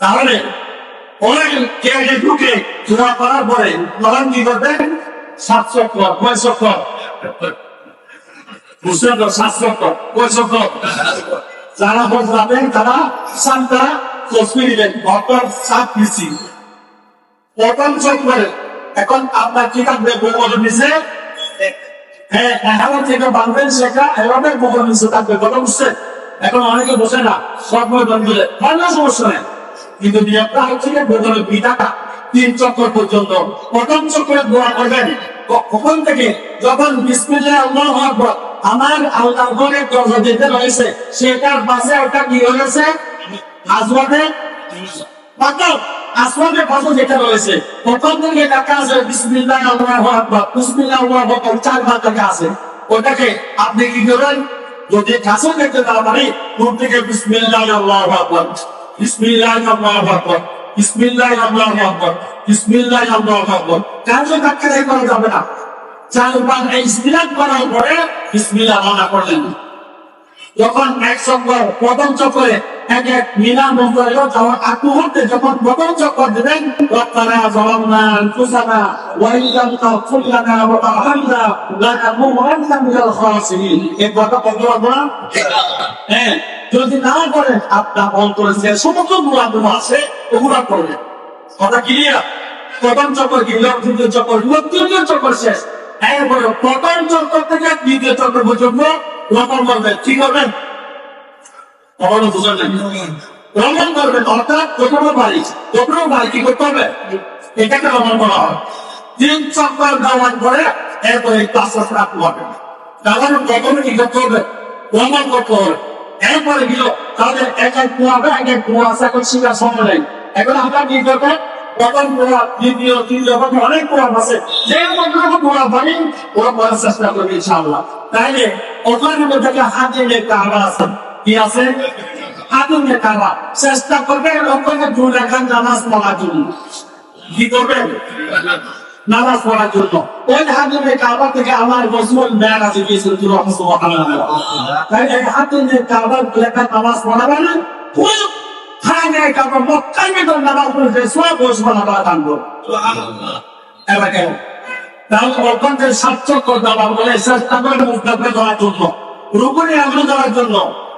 তাহলে অনেক কে আগে ঢুকে ধোয়া করার পরে তখন কি করবে সাত চক্কর কয় চক্কর সাত চক্কর কয় চক্কর যারা বসবেন তারা সাতটা চশমি দিবেন ভক্তর সাত পিসি প্রথম চক্করে, এখন আপনার কি থাকবে বগল নিচে হ্যাঁ এখন যেটা বাঁধবেন সেটা এভাবে বগল নিচে থাকবে কথা বুঝছেন? এখন অনেকে বসে না, সব বন্ধুলে কোনো সমস্যা নেই। কিন্তু নিয়মটা হচ্ছে যে বিটাটা তিন চক্কর পর্যন্ত। প্রথম চক্করে দোয়া করবেন। কখন থেকে? যখন আমার আল্লাহ ঘরে দরজা দিতে রয়েছে। সেটার পাশে ওটা কি আসমানে পাশে যেটা রয়েছে। প্রথম থেকে লেখা আছে বিসমিল্লাহ চার লেখা আছে। ওটাকে আপনি কি করবেন যদি কাছে দেখতে না পারি দূর থেকে বিসমিল্লাহ আল্লাহ আকবর। বিসমিল্লাহ আল্লাহ আকবর। বিসমিল্লাহ আল্লাহ আকবর। বিসমিল্লাহ আল্লাহু আকবার। এই করা যাবে না? চারবার এই সিরাত করার পরে বিসমিল্লাহ মানা করলেন। যখন এক চক্কর প্রথম চক্করে হ্যাঁ যদি না করেন আপনার অন্তরে যে সমস্ত গুণাগুণ আছে, ওগুলা করবেন। কথা ক্লিয়ার প্রথম দ্বিতীয় চক্কর হলো তৃতীয় চক্কর শেষ। এরপরে প্রথম চক্কর থেকে দ্বিতীয় চক্কর পর্যন্ত রকম করবেন কি করবেন? কখনো বুঝেন নাই রমণ করবেন অর্থাৎ প্রথমে বাড়ি প্রথম বাড়ি, কি করতে হবে? এটাকে রমণ করা হয় তিন চক্কর দেওয়ার পরে এরপরে পাঁচ চক্কর আপনি তাহলে প্রথমে কি করতে হবে? রমণ করতে হবে। এরপরে গেল তাদের এক এক কুয়া হবে, এক এক কুয়া আছে, এখন শিকার সময় নেই। এখন আমরা কি করব? প্রথম কুয়া দ্বিতীয়, তৃতীয় প্রথম অনেক কুয়া আছে। যে যতটুকু কুয়া পানি ওরা করার চেষ্টা করবে, ইনশাআল্লাহ। তাইলে ওখানে মধ্যে হাত একটা আবার আছে। কি আছে? নিয়ে চেষ্টা নামাজ পড়ার জন্য। কি করবে? নামাজ পড়ার জন্য। ওই কাবা থেকে আমার আছে গিয়েছিল তুই এই হাতে নিয়ে কাবা লেখা নামাজ পড়াবে না। চেষ্টা করে মুখটাকে দেওয়ার জন্য। রুকুনি আগ্রহ জন্য।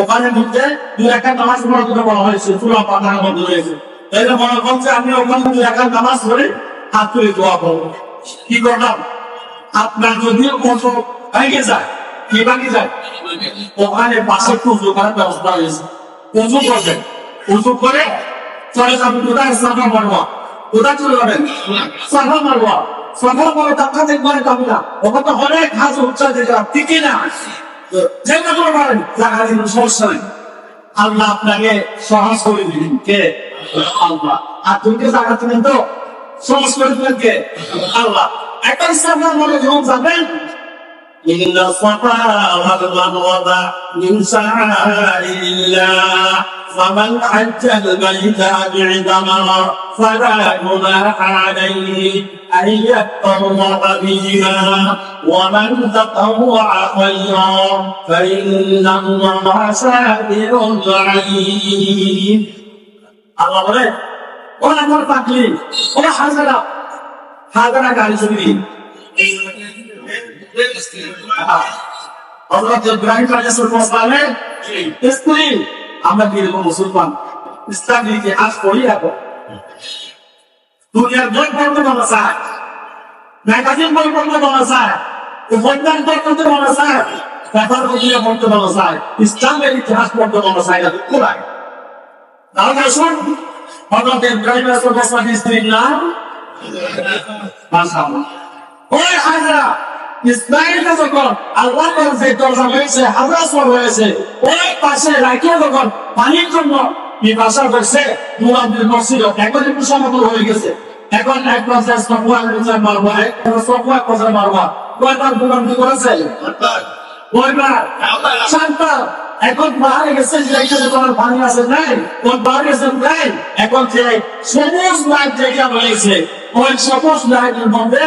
ওখানে ঢুকতে দুই একটা নামাজ পড়ার জন্য বলা হয়েছে চুলা পাতার মধ্যে রয়েছে। তাই তো মনে করছে আমি ওখানে দুই একটা নামাজ পড়ে হাত তুলে দোয়া করব। কি করলাম? আপনার যদি কত ভেঙে যায় যায়? ওখানে পাশে পুজো করার ব্যবস্থা করবেন। পুজো করে চলে যাবেন কোথায়? সাফা মারবা কোথায় চলে যাবেন? সাফা মারবা সাফা মারো দেখবার যাবে না ওখানে অনেক ঘাস উচ্চা দেখে ঠিকই না। দিন আল্লাহ আপনাকে সহজ করে দিলেন কে? আল্লাহ। আর তুমি দিলেন তো সহজ করে দিলেন কে? আল্লাহ। একটা ইসলাম মনে যখন যাবেন إن الصفا والمروة من شعائر الله فمن حج البيت باعتمر فلا جناح عليه أن يتطوف بهما ومن تطوع خيرا فإن الله شاكر عليم الله বলে ওরা আমার পাকলি ওরা হাজারা হাজারা গাড়ি ছবি হযরত ইব্রাহিম আলাইহিস সালামের স্ত্রী আমরা কি এরকম মুসলমান ইসলাম ইতিহাস পড়ি এখন দুনিয়ার বই পড়তে মনে চায় ম্যাগাজিন বই পড়তে মনে চায় উপন্যাস বই পড়তে মনে চায় পেপার পত্রিকা পড়তে মনে চায় ইসলামের ইতিহাস ইসমাইলটা যখন আল্লাহ যে দরজা হয়েছে হাজরা সর হয়েছে ওই পাশে রাখিয়ে যখন পানির জন্য বিপাশা করছে মুরাদের মসজিদ এখন একটু সমতল হয়ে গেছে। এখন এক পর্যায়ে সফওয়ান পর্যায়ে মারবা সফওয়ান পর্যায়ে মারবা কয়বার ভূমিকা করেছে? কয়বার? সাতবার। এখন পাহাড়ে গেছে যে এখানে তোমার পানি আছে নাই ওই পাহাড়ে গেছে নাই এখন যে সবুজ লাইট যেটা রয়েছে ওই সবুজ লাইটের মধ্যে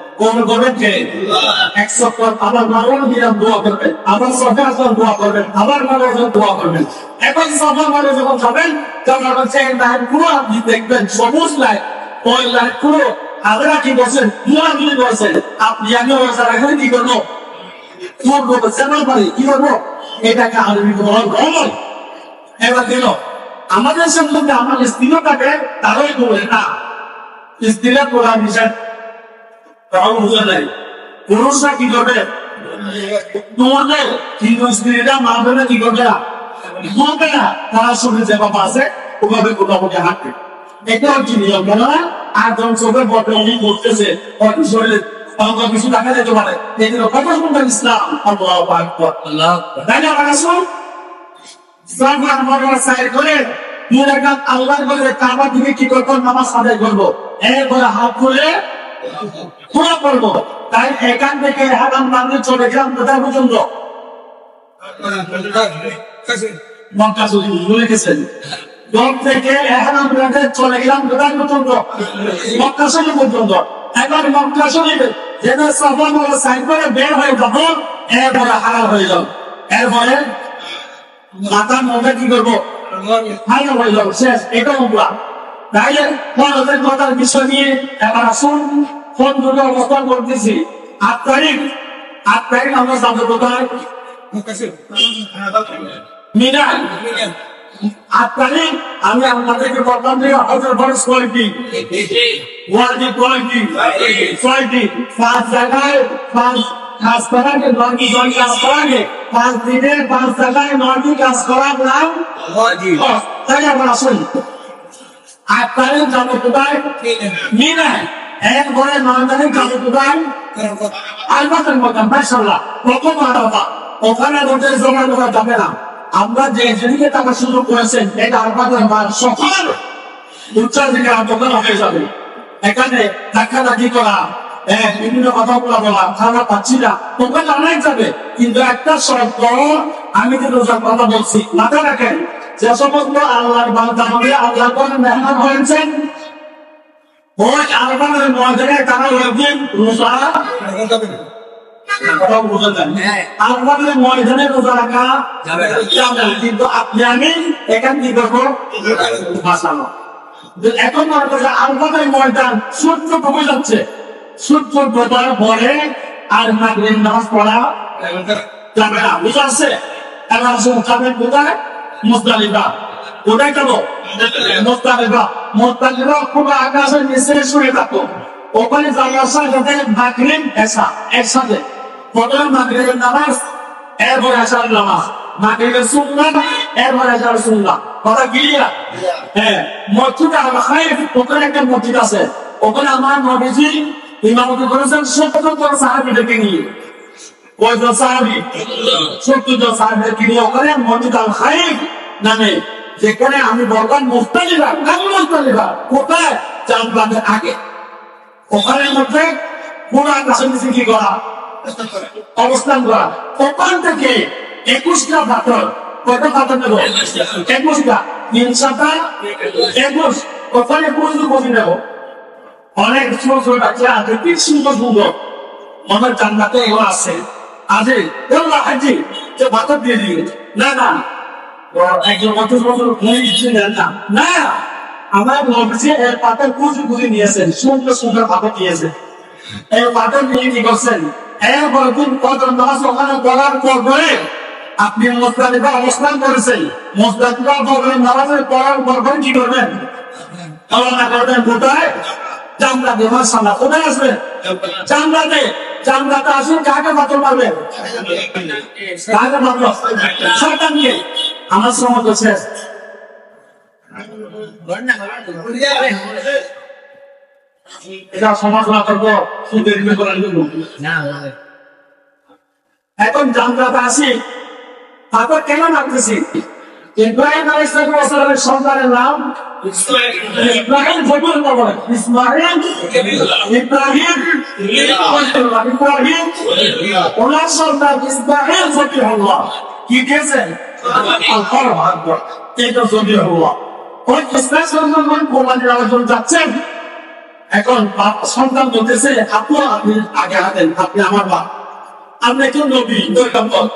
কোন করবেন কে একশো পর আবার দিলাম দোয়া করবেন, আবার সফা দোয়া করবেন, আবার দোয়া করবেন। এখন সফা যখন লাইন পুরো আপনি দেখবেন, সবুজ লাইন ওই লাইন পুরো আমরা কি বলছেন দোয়া বলছেন আপনি, আমি রাখবেন কি করব? করব সেবার কি করব? এটাকে আরবি বলা। ভ্রমণ এবার দিল, আমাদের সম্বন্ধে আমার স্ত্রীটাকে তারাই বলে, না, স্ত্রীরা কোরআন নিষেধ পুরুষরা কি করবে তোমাদের কিন্তু স্ত্রীরা মারবে না কি করবে না বলবে না। তারা শুনে যে বাবা আছে, ওভাবে কোথাও হাঁটবে এটা হচ্ছে নিয়ম আর যখন চোখের হয়তো শরীরে। আল্লাহ করে। কি করব? নামাজ আদায় এরপরে হাত খুলে পুরো করব। তাই এখান থেকে হারাম বান্ধে চলে গেলাম কোথায় পর্যন্ত? মরলা সাইড করে বের হয়ে যাব, এরপরে হারাম হয়ে যাও এরপরে মাথার মধ্যে কি করব? ফাইনাল হয়ে যাব। শেষ, এটা উমরা। ফরজের কথার বিষয় নিয়ে এবার আসুন ফোন দুটো অবস্থান করতেছি? আট তারিখ। আট তারিখ আমরা যাব কোথায়? মিনাল আট তারিখ আমি আপনাদেরকে বললাম যে হজর ফরজ কোয়ালিটি ওয়ার্ডি কোয়ালিটি কোয়ালিটি পাঁচ জায়গায় পাঁচ কাজ করাকে নয়টি জন কাজ করাকে পাঁচ দিনে পাঁচ জায়গায় নয়টি কাজ করার নাম তাই আবার আসুন। আট তারিখ কোথায়? মিনায়। কোথায়? মাসাল্লাহ প্রথম ওখানে জমা দেওয়া যাবে না। আমরা যে টাকা সুযোগ করেছেন, এটা আন্দোলন হয়ে যাবে। এখানে করা বিভিন্ন কথাগুলো বলা খারাপ পাচ্ছি না। তোকে জানাই যাবে? কিন্তু একটা শর্ত, আমি যে রোজার কথা বলছি মাথা রাখেন যে সমস্ত আল্লাহর বান্দা আল্লাহ কোন মেহমান হয়েছেন ওই আলবানের ময়দানে তারা একদিন রোজা কি করব বাঁচানো এখন মনে ময়দান সূর্য ডুবে যাচ্ছে। সূর্য ডোবার পরে আর মাগরিব নামাজ পড়া যাবে না। বুঝে এবার কোথায়? মুস্তালিফা কোথায় যাব? মুস্তালিফা মুস্তালিফা খুব আকাশের নিচে শুয়ে থাকো ওখানে যাওয়ার সাথে মাগরিব এসা, একসাথে। প্রথমে মাগরিবের নামাজ, এরপর আসার নামাজ। মাগরিবের সুন্নাত, এরপর আসার সুন্নাত। কথা ক্লিয়ার হ্যাঁ। মসজিদ আল খাইফ ওখানে একটা মসজিদ আছে। ওখানে আমার নবীজি ইমামতি করেছেন সত্তর সাহাবিদেরকে নিয়ে। কয়জন সাহাবি? সত্তর জন সাহাবিদেরকে নিয়ে ওখানে আল খাইফ নামে। যেখানে আমি বললাম মুস্তালিবা কেন মুস্তালিবা কোথায়? চাঁদ বাঁধের আগে ওখানে মধ্যে পুরা কাছে কি করা, অবস্থান করা। ওখান থেকে একুশটা পাথর কত পাথর একুশটা। তিন সাতটা একুশ। ওখানে কোন কবি নেব? অনেক ছোট ছোট বাচ্চা আছে কি সুন্দর সুন্দর আমার জান্নাতে এগুলো আছে। আছে এগুলো হাজি যে পাথর দিয়ে দিবে না না। একজন বছর দিচ্ছে না। না আমার নবজি এর কুচি কুচি নিয়েছেন সুন্দর সুন্দর নিয়েছেন এই পাথর নিয়ে কি করছেন? এরপর দিন কত নামাজ ওখানে পর পরে আপনি মোস্তালিফা অবস্থান করেছেন। মোস্তালিফা নামাজের পড়ার পর কি করবেন? রওনা করবেন কোথায়? জাম্মু জামরাতে মাসাল্লাহ কোথায় আসবেন জামরাতে জামরাতে আসুন কাকে পাথর মারবেন কাকে মারব শয়তানকে আমার সময় তো শেষ এটা সমালোচনা করব সুদের করার জন্য। এখন জামরাতে আসি তারপর কেন মারতেছি ইব্রাহিম সন্তানের নাম ইব্রাহিম যাচ্ছেন? এখন সন্তান বলতেছে, আপু, আপনি আগে হাতেন আপনি আমার বাপ। আপনি একজন নবী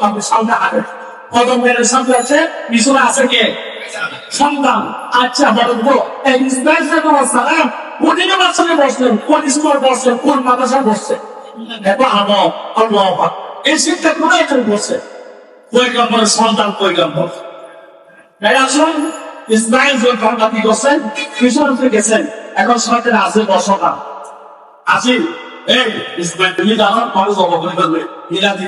আপনি সামনে হাঁটেন। কদম সামনে আছে, পিছনে আছে কে? সন্তান আচ্ছা বলেন এই ইসমাইল সালাম বাচ্চাকে বসলেন, কোন স্কুলে কোন বসছে আমার আল্লাহ। এই বসছে পৈগম্বরের সন্তান পৈগম্বর তাই আসুন ইসমাইল কি করছেন গেছেন। এখন সরকার আছে বসকা আসিল এই ইসমাইল তুমি জানো মিলাদি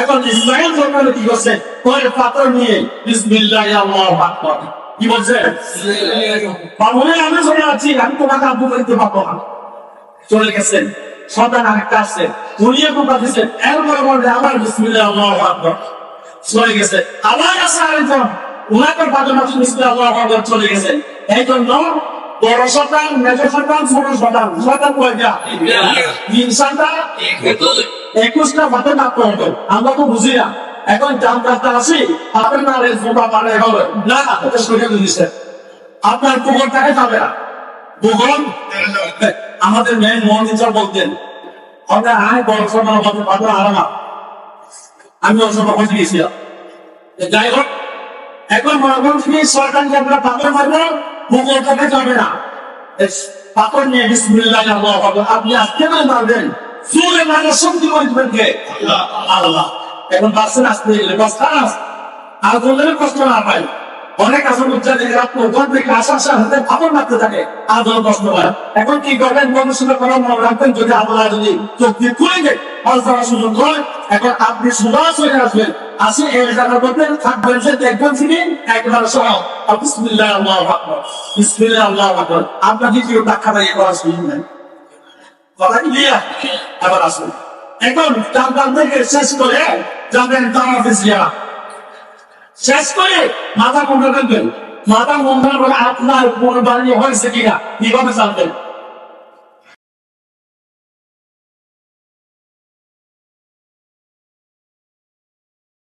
এখন ইসমাইল যখন কি করছে? পরে পাথর নিয়ে বিসমিল্লাহ আল্লাহু আকবার। কি বলছে? বাবুরে, আমি চলে আছি আমি তোমাকে আব্বু বলতে পারব না। চলে গেছেন সন্তান আরেকটা আসছে উনিও কোপা দিচ্ছেন এরপরে বললে আবার বিসমিল্লাহ আল্লাহু আকবার। চলে গেছে। আবার আছে আরেকজন। উনাকে পাঁচজন আছে বিসমিল্লাহ আল্লাহু আকবার চলে গেছে। এই জন্য বড় সন্তান মেজর সন্তান ছোট সন্তান সন্তান কয়টা তিন সন্তান একুশটা ভাতে না করবে আমরা তো বুঝি না। এখন জাম রাস্তা আসি আপনার না পারে হবে। না এটা সরিয়ে দিচ্ছে আপনার পুকুর থাকে যাবে না। ভূগোল আমাদের মেন মোহন টিচার বলতেন। আমরা আয় বড় সন্তান হতে না। আমি ওর সঙ্গে বসে গেছিলাম যাই হোক এখন মহাগঞ্জ থেকে সরকারকে আমরা পাথর মারবো? থেকে যাবে না। পাথর নিয়ে বিসমিল্লাহ আল্লাহ। আপনি আজকে মারবেন? মারার শক্তি কে? আল্লাহ। এখন আসতে? গেলে বাস আর কষ্ট না পাই অনেক দিকে রাত ওখান থেকে আসার সাথে পাথর মারতে থাকে। আর ধরো কষ্ট পায় এখন কি করবেন? সঙ্গে কোনো মনে রাখবেন? যদি আপনারা যদি চোখ দিয়ে খুলে যায় সুযোগ হয়, এখন আপনি সোজা চলে আসবেন। আসি এই জায়গার মধ্যে থাকবেন যে দেখবেন তিনি একবার সহ। বিসমিল্লাহ, আল্লাহ আকবার। বিসমিল্লাহ, আল্লাহ আকবার। আপনাকে কেউ টাকা কথা এবার আসুন এখন চারদান থেকে শেষ করে যাবেন তার শেষ করে মাথা কোনটা দেখবেন। মাথা করে আপনার কোন বাড়ি হয়েছে কিনা? কীভাবে জানবেন?